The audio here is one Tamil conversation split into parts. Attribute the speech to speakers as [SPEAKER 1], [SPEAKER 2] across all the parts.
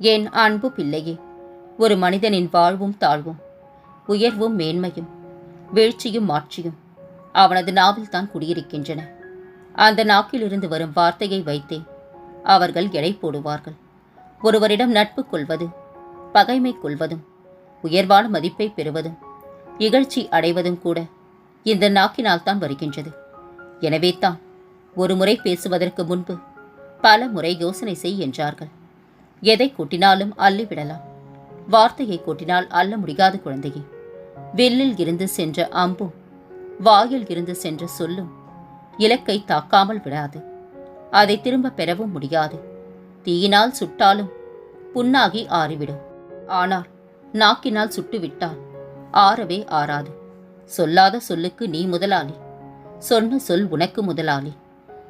[SPEAKER 1] என் அன்பு பிள்ளையே ஒரு மனிதனின் வாழ்வும் தாழ்வும் உயர்வும் மேன்மையும் வீழ்ச்சியும் மாட்சியும் அவனது நாவில்தான் குடியிருக்கின்றன. அந்த நாக்கிலிருந்து வரும் வார்த்தையை வைத்தே அவர்கள் எடை போடுவார்கள். ஒருவரிடம் நட்பு கொள்வது பகைமை கொள்வதும் உயர்வான மதிப்பை பெறுவதும் இகழ்ச்சி அடைவதும் கூட இந்த நாக்கினால் தான் வருகின்றது. எனவே தான் ஒரு முறை பேசுவதற்கு முன்பு பல முறை யோசனை செய் என்றார்கள். எதை கூட்டினாலும் அள்ளிவிடலாம் வார்த்தையை கூட்டினால் அள்ள முடியாத குழந்தையே. வில்லில் இருந்து சென்ற அம்பும் வாயில் இருந்து சென்ற சொல்லும் இலக்கை தாக்காமல் விடாது. அதை திரும்ப பெறவும் முடியாது. தீயினால் சுட்டாலும் புண்ணாகி ஆறிவிடும். ஆனால் நாக்கினால் சுட்டுவிட்டால் ஆறவே ஆறாது. சொல்லாத சொல்லுக்கு நீ முதலாளி. சொன்ன சொல் உனக்கு முதலாளி.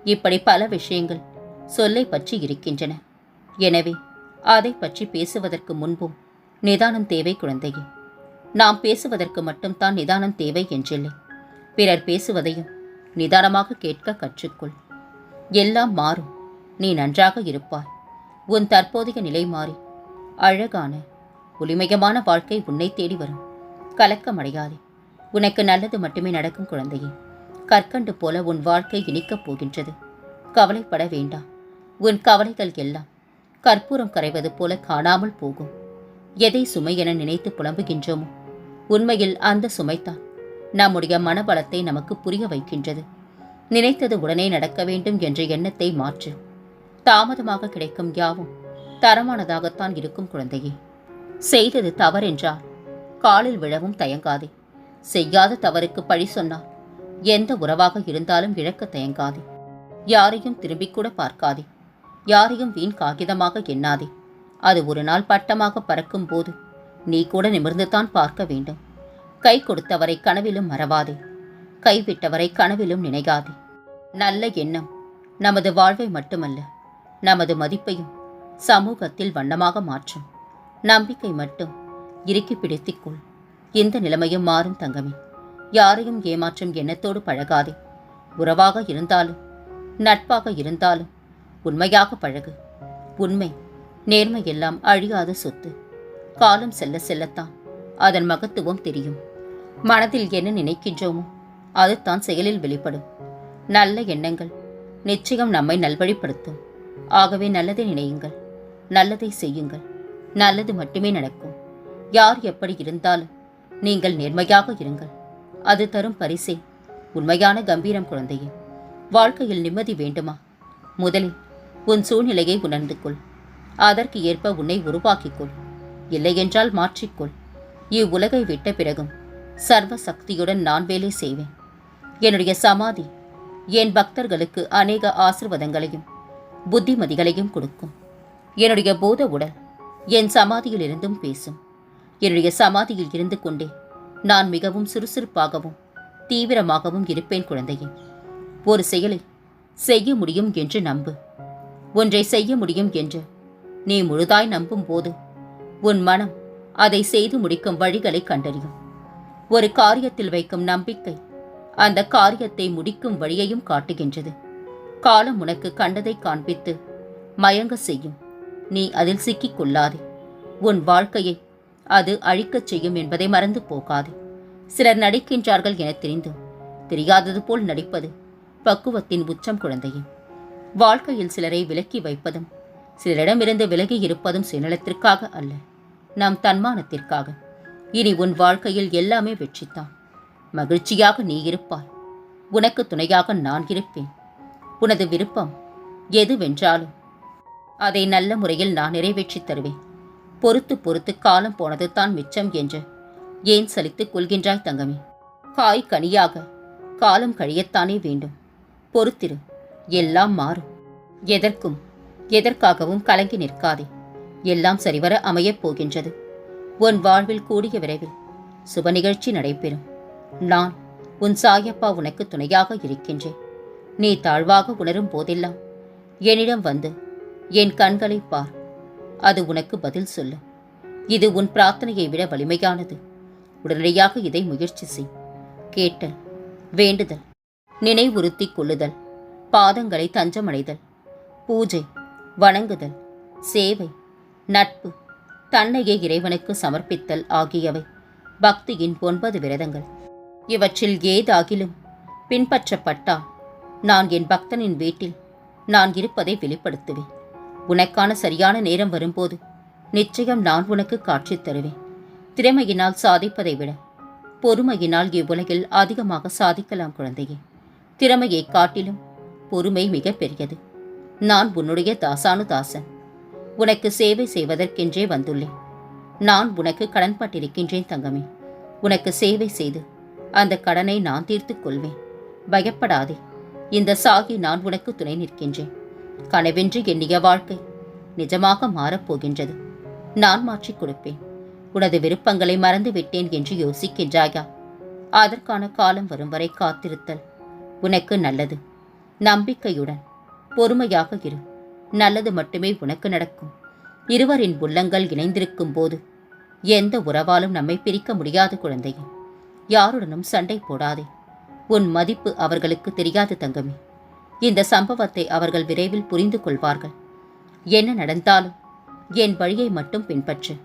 [SPEAKER 1] இப்படி பல விஷயங்கள் சொல்லை பற்றி இருக்கின்றன. எனவே அதை பற்றி பேசுவதற்கு முன்பும் நிதானம் தேவை குழந்தையே. நாம் பேசுவதற்கு மட்டும்தான் நிதானம் தேவை என்றில்லை. பிறர் பேசுவதையும் நிதானமாக கேட்க கற்றுக்கொள். எல்லாம் மாறும். நீ நன்றாக இருப்பாய். உன் தற்போதைய நிலை மாறி அழகான ஒளிமயமான வாழ்க்கை உன்னை தேடி வரும். கலக்கமடையாதே. உனக்கு நல்லது மட்டுமே நடக்கும் குழந்தையே. கற்கண்டு போல உன் வாழ்க்கை இனிக்கப் போகின்றது. கவலைப்பட வேண்டாம். உன் கவலைகள் எல்லாம் கற்பூரம் கரைவது போல காணாமல் போகும். எதை சுமை என நினைத்து புலம்புகின்றோமோ? உண்மையில் அந்த சுமைத்தான் நம்முடைய மனபலத்தை நமக்கு புரிய வைக்கின்றது. நினைத்தது உடனே நடக்க வேண்டும் என்ற எண்ணத்தை மாற்று. தாமதமாக கிடைக்கும் யாவும் தரமானதாகத்தான் இருக்கும் குழந்தையே. செய்தது தவறென்றால் காலில் விழவும் தயங்காதே. செய்யாத தவறுக்கு பழி சொன்னால் எந்த உறவாக இருந்தாலும் இழக்க தயங்காதே. யாரையும் திரும்பிக் கூட பார்க்காதே. யாரையும் வீண் காகிதமாக எண்ணாதே. அது ஒரு நாள் பட்டமாக பறக்கும் போது நீ கூட நிமிர்ந்துதான் பார்க்க வேண்டும். கை கொடுத்தவரை கனவிலும் மறவாதே. கைவிட்டவரை கனவிலும் நினைகாதே நல்ல எண்ணம் நமது வாழ்வை மட்டுமல்ல நமது மதிப்பையும் சமூகத்தில் வண்ணமாக மாற்றும். நம்பிக்கை மட்டும் இறுக்கி பிடித்துக்கொள். இந்த நிலைமையும் மாறும் தங்கமே. யாரையும் ஏமாற்றும் எண்ணத்தோடு பழகாதே. உறவாக இருந்தாலும் நட்பாக இருந்தாலும் உண்மையாக பழகு. உண்மை நேர்மை எல்லாம் அழியாத சொத்து. காலம் செல்ல செல்லத்தான். அதன் மகத்துவம் தெரியும். மனதில் என்ன நினைக்கின்றோமோ அதுதான் செயலில் வெளிப்படும். நல்ல எண்ணங்கள் நிச்சயம் நம்மை நல்வழிப்படுத்தும். ஆகவே நல்லதை நினையுங்கள். நல்லதை செய்யுங்கள். நல்லது மட்டுமே நடக்கும். யார் எப்படி இருந்தாலும் நீங்கள் நேர்மையாக இருங்கள். அது தரும் பரிசே உண்மையான கம்பீரம் குழந்தையே. வாழ்க்கையில் நிம்மதி வேண்டுமா? முதலில் உன் சூழ்நிலையை உணர்ந்து கொள் அதற்கு ஏற்ப உன்னை உருவாக்கிக்கொள். இல்லையென்றால் மாற்றிக்கொள். இவ்வுலகை விட்ட பிறகும் சர்வ சக்தியுடன் நான் வேலை செய்வேன். என்னுடைய சமாதி என் பக்தர்களுக்கு அநேக ஆசிர்வாதங்களையும் புத்திமதிகளையும் கொடுக்கும். என்னுடைய போத உடல் என் சமாதியில் இருந்தும் பேசும். என்னுடைய சமாதியில் இருந்து கொண்டே நான் மிகவும் சுறுசுறுப்பாகவும் தீவிரமாகவும் இருப்பேன் குழந்தையே. ஒரு செயலை செய்ய முடியும் என்று நம்பு. ஒன்றை செய்ய முடியும் என்று. நீ முழுதாய் நம்பும் போது உன் மனம் அதை செய்து முடிக்கும் வழிகளை கண்டறியும். ஒரு காரியத்தில் வைக்கும் நம்பிக்கை அந்த காரியத்தை முடிக்கும் வழியையும் காட்டுகின்றது. காலம் உனக்கு கண்டதை காண்பித்து மயங்க செய்யும். நீ அதில் சிக்கிக் கொள்ளாதே. உன் வாழ்க்கையை அது அழிக்கச் செய்யும் என்பதை மறந்து போகாதே. சிலர் நடிக்கின்றார்கள் என தெரிந்தும் தெரியாதது போல் நடிப்பது பக்குவத்தின் உச்சம் குழந்தையும் வாழ்க்கையில் சிலரை விலக்கி வைப்பதும் சிலரிடமிருந்து விலகி இருப்பதும் சுயநலத்திற்காக அல்ல நம் தன்மானத்திற்காக. இனி உன் வாழ்க்கையில் எல்லாமே வெற்றித்தான் மகிழ்ச்சியாக நீ இருப்பாய். உனக்கு துணையாக நான் இருப்பேன். உனது விருப்பம் எதுவென்றாலும் அதை நல்ல முறையில் நான் நிறைவேற்றித் தருவேன். பொறுத்து பொறுத்து காலம் போனது தான் மிச்சம் என்று ஏன் சலித்துக் கொள்கின்றாய் தங்கமே? காய் கனியாக காலம் கழியத்தானே வேண்டும். பொறுத்திரு எல்லாம் மாறும். எதற்கும் எதற்காகவும் கலங்கி நிற்காதே. எல்லாம் சரிவர அமையப் போகின்றது. உன் வாழ்வில் கூடிய விரைவில் சுப நிகழ்ச்சி நடைபெறும். நான் உன் சாயப்பா உனக்கு துணையாக இருக்கின்றேன். நீ தாழ்வாக உணரும் போதெல்லாம் என்னிடம் வந்து என் கண்களை பார். அது உனக்கு பதில் சொல்லும் இது உன் பிரார்த்தனையை விட வலிமையானது. உடனடியாக இதை முயற்சி செய். கேட்டல் வேண்டுதல் நினைவுறுத்திக் கொள்ளுதல் பாதங்களை தஞ்சமடைதல். பூஜை வணங்குதல் சேவை நட்பு தன்னையே இறைவனுக்கு சமர்ப்பித்தல் ஆகியவை. பக்தியின் ஒன்பது விரதங்கள். இவற்றில் ஏதாகிலும் பின்பற்றப்பட்டால் நான் என் பக்தனின் வீட்டில் நான் இருப்பதை வெளிப்படுத்துவேன். உனக்கான சரியான நேரம் வரும்போது நிச்சயம் நான் உனக்கு காட்சி தருவேன். திறமையினால் சாதிப்பதை விட பொறுமையினால் இவ்வுலகில் அதிகமாக சாதிக்கலாம் குழந்தையே. திறமையை காட்டிலும் பொறுமை மிக பெரியது. நான் உன்னுடைய தாசானு தாசன் உனக்கு சேவை செய்வதற்கென்றே வந்துள்ளேன். நான் உனக்கு கடன்பட்டிருக்கின்றேன் தங்கமே. உனக்கு சேவை செய்து அந்த கடனை நான் தீர்த்துக் கொள்வேன். பயப்படாதே. இந்த சாகி நான் உனக்கு துணை நிற்கின்றேன். கனவென்று எண்ணிய வாழ்க்கை நிஜமாக மாறப்போகின்றது. நான் மாற்றிக் கொடுப்பேன். உனது விருப்பங்களை மறந்து விட்டேன் என்று யோசிக்கின்றாயா? அதற்கான காலம் வரும் வரை காத்திருத்தல் உனக்கு நல்லது. நம்பிக்கையுடன் பொறுமையாக இரு. நல்லது மட்டுமே உனக்கு நடக்கும். இருவரின் உள்ளங்கள் இணைந்திருக்கும் போது எந்த உறவாலும் நம்மை பிரிக்க முடியாது குழந்தையே. யாருடனும் சண்டை போடாதே. உன் மதிப்பு அவர்களுக்கு தெரியாது தங்கமே. இந்த சம்பவத்தை அவர்கள் விரைவில் புரிந்து கொள்வார்கள். என்ன நடந்தாலும் என் வழியை மட்டும் பின்பற்று.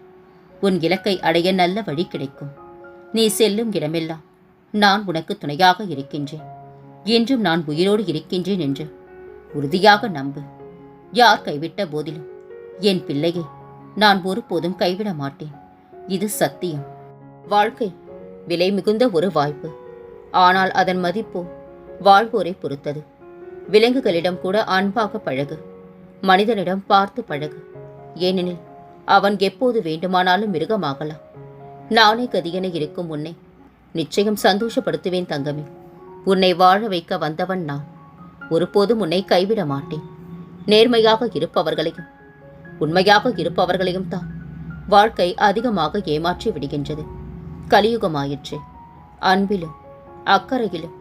[SPEAKER 1] உன் இலக்கை அடைய நல்ல வழி கிடைக்கும். நீ செல்லும் இடமெல்லாம் நான் உனக்கு துணையாக இருக்கின்றேன். என்றும் நான் உயிரோடு இருக்கின்றேன் என்று உறுதியாக நம்பு. யார் கைவிட்ட போதிலும் என் பிள்ளையை நான் ஒருபோதும் கைவிட மாட்டேன். இது சத்தியம். வாழ்க்கை விலை மிகுந்த ஒரு வாய்ப்பு. ஆனால் அதன் மதிப்பு வாழ்வோரை பொறுத்தது. விலங்குகளிடம் கூட அன்பாக பழகு. மனிதனிடம் பார்த்து பழகு. ஏனெனில் அவன் எப்போது வேண்டுமானாலும் மிருகமாகலாம். நானே கதியனை இருக்கும் உன்னை நிச்சயம் சந்தோஷப்படுத்துவேன் தங்கமே. உன்னை வாழ வைக்க வந்தவன் நான். ஒருபோதும் உன்னை கைவிட மாட்டேன். நேர்மையாக இருப்பவர்களையும் உண்மையாக இருப்பவர்களையும் தான் வாழ்க்கை அதிகமாக ஏமாற்றி விடுகின்றது. கலியுகமாயிற்று அன்பிலும் அக்கறையிலும்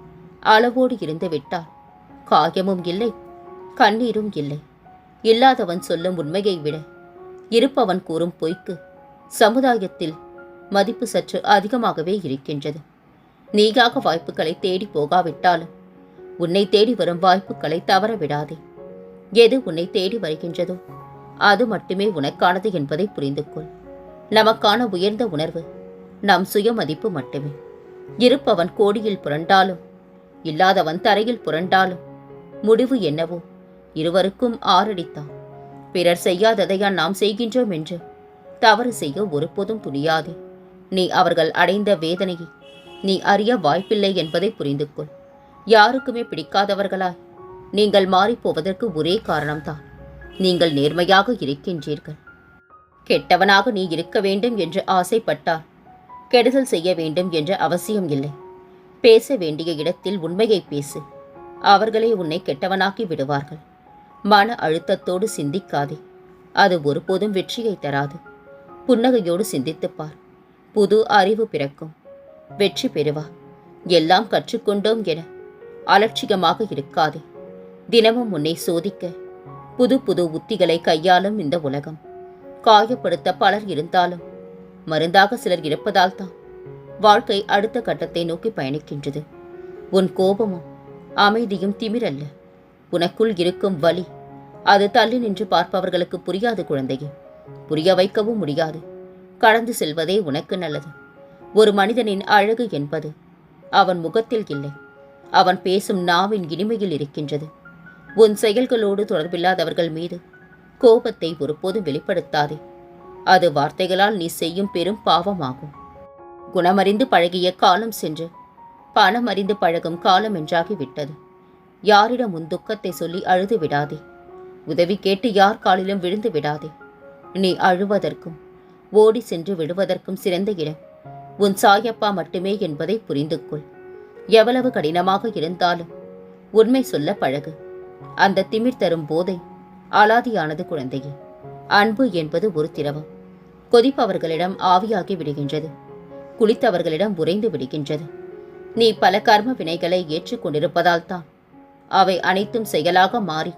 [SPEAKER 1] அளவோடு இருந்து விட்டால் காயமும் இல்லை கண்ணீரும் இல்லை. இல்லாதவன் சொல்லும் உண்மையை விட இருப்பவன் கூறும் பொய்க்கு சமுதாயத்தில் மதிப்பு சற்று அதிகமாகவே இருக்கின்றது. நீகாக வாய்ப்புகளை தேடி போகாவிட்டாலும் உன்னை தேடி வரும் வாய்ப்புகளை தவற விடாதே எது உன்னை தேடி வருகின்றதோ அது மட்டுமே உனக்கானது என்பதை புரிந்து கொள் நமக்கான உயர்ந்த உணர்வு நம் சுயமதிப்பு மட்டுமே. இருப்பவன் கோடியில் புரண்டாலும் இல்லாதவன் தரையில் புரண்டாலும் முடிவு என்னவோ இருவருக்கும் ஆறடித்தான். பிறர் செய்யாததையா நாம் செய்கின்றோம் என்று தவறு செய்ய ஒருபோதும் துணியாதே. நீ அவர்கள் அடைந்த வேதனையை நீ அறிய வாய்ப்பில்லை என்பதை புரிந்து கொள் யாருக்குமே பிடிக்காதவர்களாய். நீங்கள் மாறிப்போவதற்கு ஒரே காரணம்தான். நீங்கள் நேர்மையாக இருக்கின்றீர்கள். கெட்டவனாக நீ இருக்க வேண்டும் என்று ஆசைப்பட்டால் கெடுதல் செய்ய வேண்டும் என்ற அவசியம் இல்லை. பேச வேண்டிய இடத்தில் உண்மையை பேசு. அவர்களே உன்னை கெட்டவனாக்கி விடுவார்கள். மன அழுத்தத்தோடு சிந்திக்காதே. அது ஒருபோதும் வெற்றியை தராது. புன்னகையோடு சிந்தித்துப் பார். புது அறிவு பிறக்கும். வெற்றி பெறுவா. எல்லாம் கற்றுக்கொண்டோம் என அலட்சியமாக இருக்காதே. தினமும் உன்னை சோதிக்க புது புது உத்திகளை கையாளும் இந்த உலகம். காயப்படுத்த பலர் இருந்தாலும் மருந்தாக சிலர் இருப்பதால் தான் வாழ்க்கை அடுத்த கட்டத்தை நோக்கி பயணிக்கின்றது. உன் கோபமும் அமைதியும் திமிரல்ல. உனக்குள் இருக்கும் வலி அது தள்ளி நின்று பார்ப்பவர்களுக்கு புரியாது குழந்தையே. புரிய வைக்கவும் முடியாது. கடந்து செல்வதே உனக்கு நல்லது. ஒரு மனிதனின் அழகு என்பது அவன் முகத்தில் இல்லை. அவன் பேசும் நாவின் இனிமையில் இருக்கின்றது. உன் செயல்களோடு தொடர்பில்லாதவர்கள் மீது கோபத்தை ஒருபோதும் வெளிப்படுத்தாதே. அது வார்த்தைகளால் நீ செய்யும் பெரும் பாவமாகும். குணமறிந்து பழகிய காலம் சென்று பணம் அறிந்து பழகும் காலம் என்றாகிவிட்டது. யாரிடம் உன் துக்கத்தை சொல்லி அழுது விடாதே. உதவி கேட்டு யார் காலிலும் விழுந்து விடாதே. நீ அழுவதற்கும் ஓடி சென்று விடுவதற்கும் சிறந்த இடம். உன் சாயப்பா மட்டுமே என்பதை புரிந்து கொள் எவ்வளவு கடினமாக இருந்தாலும் உண்மை சொல்ல பழகு. அந்த திமிர் தரும் போதை அலாதியானது குழந்தையே. அன்பு என்பது ஒரு திரவம். கொதிப்பவர்களிடம் ஆவியாகி விடுகின்றது. குளித்தவர்களிடம் உறைந்து விடுகின்றது. நீ பல கர்ம வினைகளை ஏற்றுக்கொண்டிருப்பதால் தான் அவை அனைத்தும் செயலாக மாறி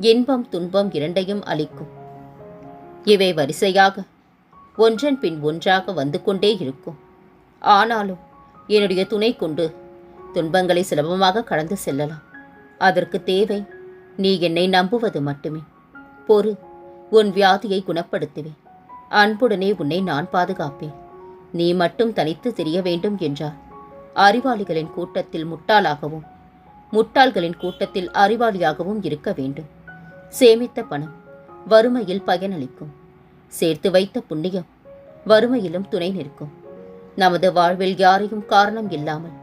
[SPEAKER 1] இன்பம் துன்பம் இரண்டையும் அளிக்கும். இவை வரிசையாக ஒன்றன் பின் ஒன்றாக வந்து கொண்டே இருக்கும். ஆனாலும் என்னுடைய துணை கொண்டு துன்பங்களை சுலபமாக கடந்து செல்லலாம். அதற்கு தேவை நீ என்னை நம்புவது மட்டுமே. பொறு உன் வியாதியை குணப்படுத்துவேன் அன்புடனே உன்னை நான் பாதுகாப்பேன். நீ மட்டும் தனித்து தெரிய வேண்டும் என்றார். அறிவாளிகளின் கூட்டத்தில் முட்டாளாகவும் முட்டாள்களின் கூட்டத்தில் அறிவாளியாகவும் இருக்க வேண்டும். சேமித்த பணம் வறுமையில் பயனளிக்கும். சேர்த்து வைத்த புண்ணியம் வறுமையிலும் துணை நிற்கும். நமது வாழ்வில் யாரையும் காரணம் இல்லாமல்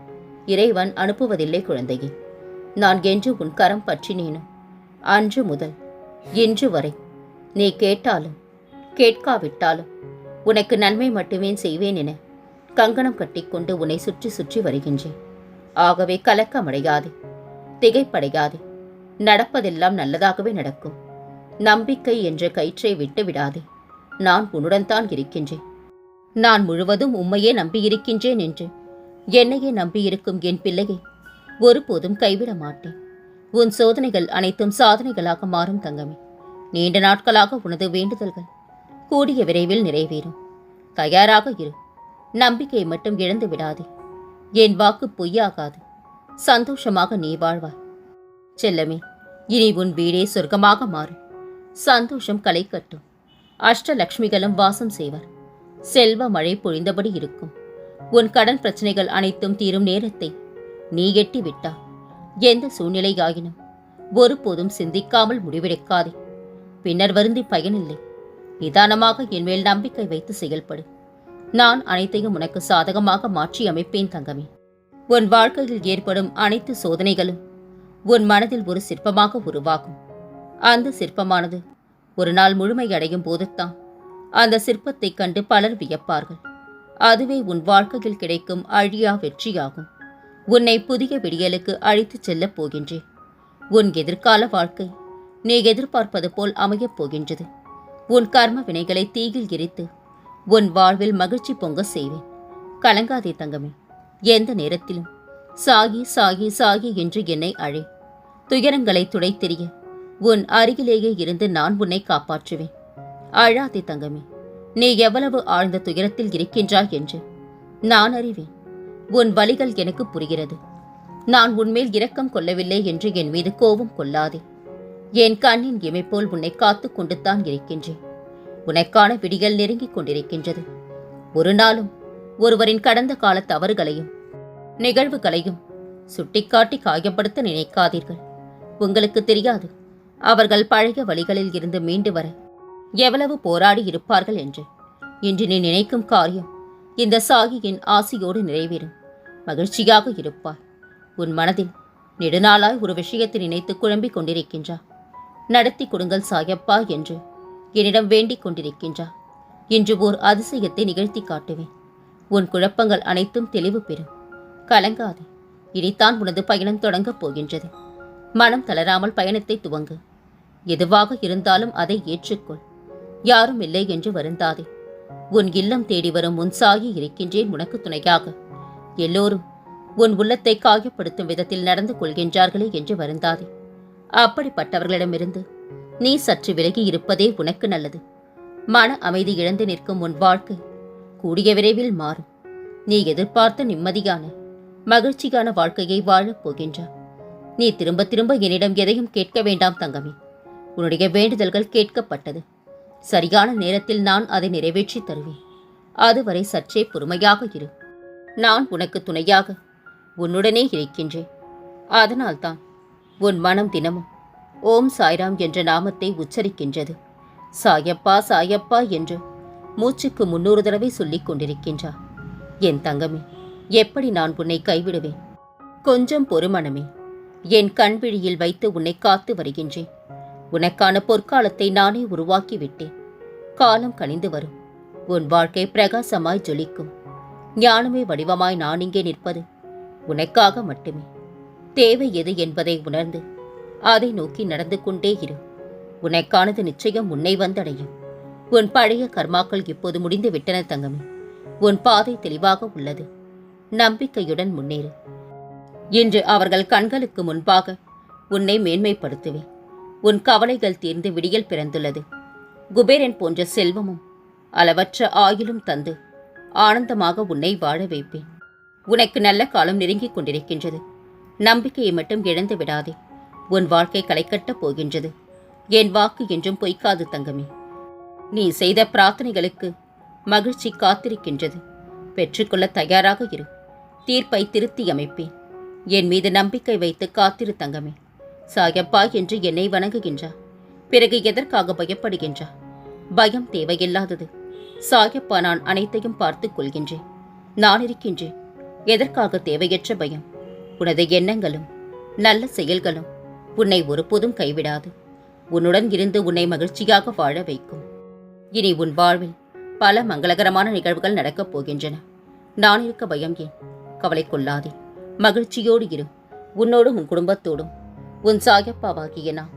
[SPEAKER 1] இறைவன் அனுப்புவதில்லை குழந்தையே. நான் என்று உன் கரம் பற்றினேனும் அன்று முதல் இன்று வரை நீ கேட்டாலும் கேட்காவிட்டாலும் உனக்கு நன்மை மட்டுமே செய்வேன் என கங்கணம் கட்டிக்கொண்டு உன்னை சுற்றி சுற்றி வருகின்றேன். ஆகவே கலக்கமடையாதே திகைப்படையாதே நடப்பதெல்லாம் நல்லதாகவே நடக்கும். நம்பிக்கை என்ற கயிற்றை விட்டு விடாதே நான் உன்னுடன் தான் இருக்கின்றேன். நான் முழுவதும் உம்மையே நம்பியிருக்கின்றேன் என்று என்னையே நம்பியிருக்கும் என் பிள்ளையை ஒருபோதும் கைவிட மாட்டேன். உன் சோதனைகள் அனைத்தும் சாதனைகளாக மாறும் தங்கமே. நீண்ட நாட்களாக உனது வேண்டுதல்கள் கூடிய விரைவில் நிறைவேறும். தயாராக இரு. நம்பிக்கையை மட்டும் இழந்து விடாதே. என் வாக்கு பொய்யாகாது. சந்தோஷமாக நீ வாழ்வாய். செல்லமே இனி உன் வீடே சொர்க்கமாக மாறும் சந்தோஷம் களை கட்டும். அஷ்டலக்ஷ்மிகளும் வாசம் செய்வர். செல்வ மழை பொழிந்தபடி இருக்கும். உன் கடன் பிரச்சனைகள் அனைத்தும் தீரும் நேரத்தை நீ எட்டி விட்டா எந்த சூழ்நிலையாயினும் ஒருபோதும் சிந்திக்காமல் முடிவெடுக்காதே. பின்னர் வருந்தி பயனில்லை. நிதானமாக என் மேல் நம்பிக்கை வைத்து செயல்படு. நான் அனைத்தையும் உனக்கு சாதகமாக மாற்றி அமைப்பேன் தங்கமே. உன் வாழ்க்கையில் ஏற்படும் அனைத்து சோதனைகளும் உன் மனதில் ஒரு சிற்பமாக உருவாகும். அந்த சிற்பமானது ஒரு நாள் முழுமையடையும் போதுத்தான் அந்த சிற்பத்தைக் கண்டு பலர் வியப்பார்கள். அதுவே உன் வாழ்க்கையில் கிடைக்கும் அழியா வெற்றியாகும். உன்னை புதிய விடியலுக்கு அழைத்துச் செல்லப் போகின்றேன். உன் எதிர்கால வாழ்க்கை நீ எதிர்பார்ப்பது போல் அமையப் போகின்றது. உன் கர்ம வினைகளை தீயில் எரித்து உன் வாழ்வில் மகிழ்ச்சி பொங்க செய்வேன். கலங்காதே தங்கமே எந்த நேரத்திலும் சாகி சாகி சாகி என்று என்னை அழை. துயரங்களை துடைத்தெறிய உன் அருகிலேயே இருந்து நான் உன்னை காப்பாற்றுவேன். அழாதே தங்கமே நீ எவ்வளவு ஆழ்ந்த துயரத்தில் இருக்கின்றாய் என்று. நான் அறிவேன். உன் வழிகள் எனக்கு புரிகிறது. நான் உன்மேல் இரக்கம் கொள்ளவில்லை என்று என் மீது கோபம் கொள்ளாதே. என் கண்ணின் இமை போல் உன்னை காத்துக் கொண்டுத்தான் இருக்கின்றேன். உனக்கான விடிகள் நெருங்கிக் கொண்டிருக்கின்றது. ஒரு நாளும் ஒருவரின் கடந்த கால தவறுகளையும் நிகழ்வுகளையும் சுட்டிக்காட்டி காயப்படுத்த நினைக்காதீர்கள். உங்களுக்கு தெரியாது அவர்கள் பழைய வழிகளில் இருந்து மீண்டு வர எவ்வளவு போராடி இருப்பார்கள் என்று. இன்று நீ நினைக்கும் காரியம் இந்த சாகியின் ஆசையோடு நிறைவேறும். மகிழ்ச்சியாக இருப்பாய். உன் மனதில் நெடுநாளாய் ஒரு விஷயத்தை நினைத்து குழம்பிக் கொண்டிருக்கின்றா. நடத்தி கொடுங்கள் சாயப்பா என்று என்னிடம் வேண்டிக் கொண்டிருக்கின்றா. இன்று ஓர் அதிசயத்தை நிகழ்த்தி காட்டுவேன். உன் குழப்பங்கள் அனைத்தும் தெளிவு பெறும். கலங்காதே. இனித்தான் உனது பயணம் தொடங்கப் போகின்றது. மனம் தளராமல் பயணத்தை துவங்கு. எதுவாக இருந்தாலும் அதை ஏற்றுக்கொள். யாரும் இல்லை என்று வருந்தாதே. உன் இல்லம் தேடி வரும் உன் சாகி இருக்கின்றேன் உனக்கு துணையாக. எல்லோரும் உன் உள்ளத்தை காயப்படுத்தும் விதத்தில் நடந்து கொள்கின்றார்களே என்று வருந்தாதே. அப்படிப்பட்டவர்களிடமிருந்து நீ சற்று விலகி இருப்பதே உனக்கு நல்லது. மன அமைதி இழந்து நிற்கும் உன் வாழ்க்கை கூடிய விரைவில் மாறும். நீ எதிர்பார்த்த நிம்மதியான மகிழ்ச்சியான வாழ்க்கையை வாழப் போகின்றாய் நீ திரும்ப திரும்ப என்னிடம் எதையும் கேட்க வேண்டாம் தங்கமே. உன்னுடைய வேண்டுதல்கள் கேட்கப்பட்டது. சரியான நேரத்தில் நான் அதை நிறைவேற்றி தருவேன். அதுவரை சற்றே பொறுமையாக இரு. நான் உனக்கு துணையாக உன்னுடனே இருக்கின்றேன். அதனால்தான் உன் மனம் தினமும் ஓம் சாய்ராம் என்ற நாமத்தை உச்சரிக்கின்றது. சாயப்பா சாயப்பா என்று மூச்சுக்கு முன்னூறு தடவை சொல்லிக் கொண்டிருக்கின்றா. என் தங்கமே எப்படி நான் உன்னை கைவிடுவேன்? கொஞ்சம் பொறுமணமே என் கண்விழியில் வைத்து உன்னை காத்து வருகின்றேன். உனக்கான பொற்காலத்தை நானே உருவாக்கிவிட்டேன். காலம் கனிந்து வரும். உன் வாழ்க்கை பிரகாசமாய் ஜொலிக்கும். ஞானமே வடிவமாய் நான் இங்கே நிற்பது உனக்காக மட்டுமே. தேவை எது என்பதை உணர்ந்து அதை நோக்கி நடந்து கொண்டே இரு. உனக்கானது நிச்சயம் உன்னை வந்தடையும். உன் பழைய கர்மாக்கள் இப்போது முடிந்து விட்டன தங்கமே. உன் பாதை தெளிவாக உள்ளது. நம்பிக்கையுடன் முன்னேறு. இன்று அவர்கள் கண்களுக்கு முன்பாக உன்னை மேன்மைப்படுத்துவேன். உன் கவலைகள் தீர்ந்து விடியல் பிறந்துள்ளது. குபேரன் போன்ற செல்வமும் அளவற்ற ஆயுளும் தந்து ஆனந்தமாக உன்னை வாழ வைப்பேன். உனக்கு நல்ல காலம் நெருங்கிக் கொண்டிருக்கின்றது. நம்பிக்கையை மட்டும் இழந்து விடாதே. உன் வாழ்க்கை களைக்கட்டப் போகின்றது. என் வாக்கு என்றும் பொய்க்காது தங்கமே. நீ செய்த பிரார்த்தனைகளுக்கு மகிழ்ச்சி காத்திருக்கின்றது. பெற்றுக்கொள்ள தயாராக இரு. தீர்ப்பை திருத்தி அமைப்பேன். என் மீது நம்பிக்கை வைத்து காத்திரு தங்கமே. சாயப்பா என்று என்னை வணங்குகின்றா பிறகு எதற்காக பயப்படுகின்றார் பயம் தேவையில்லாதது. சாயப்பா நான் அனைத்தையும் பார்த்துக் கொள்கின்றேன். நான் இருக்கின்றேன். எதற்காக தேவையற்ற பயம்? உனது எண்ணங்களும் நல்ல செயல்களும் உன்னை ஒருபோதும் கைவிடாது. உன்னுடன் இருந்து உன்னை மகிழ்ச்சியாக வாழ வைக்கும். இனி உன் வாழ்வில் பல மங்களகரமான நிகழ்வுகள் நடக்கப் போகின்றன. நான் இருக்க பயம் ஏன்? கவலை கொள்ளாதே. மகிழ்ச்சியோடு இரு. உன்னோடும் உன் குடும்பத்தோடும். உன் சாயப்பாவாகிய நான்.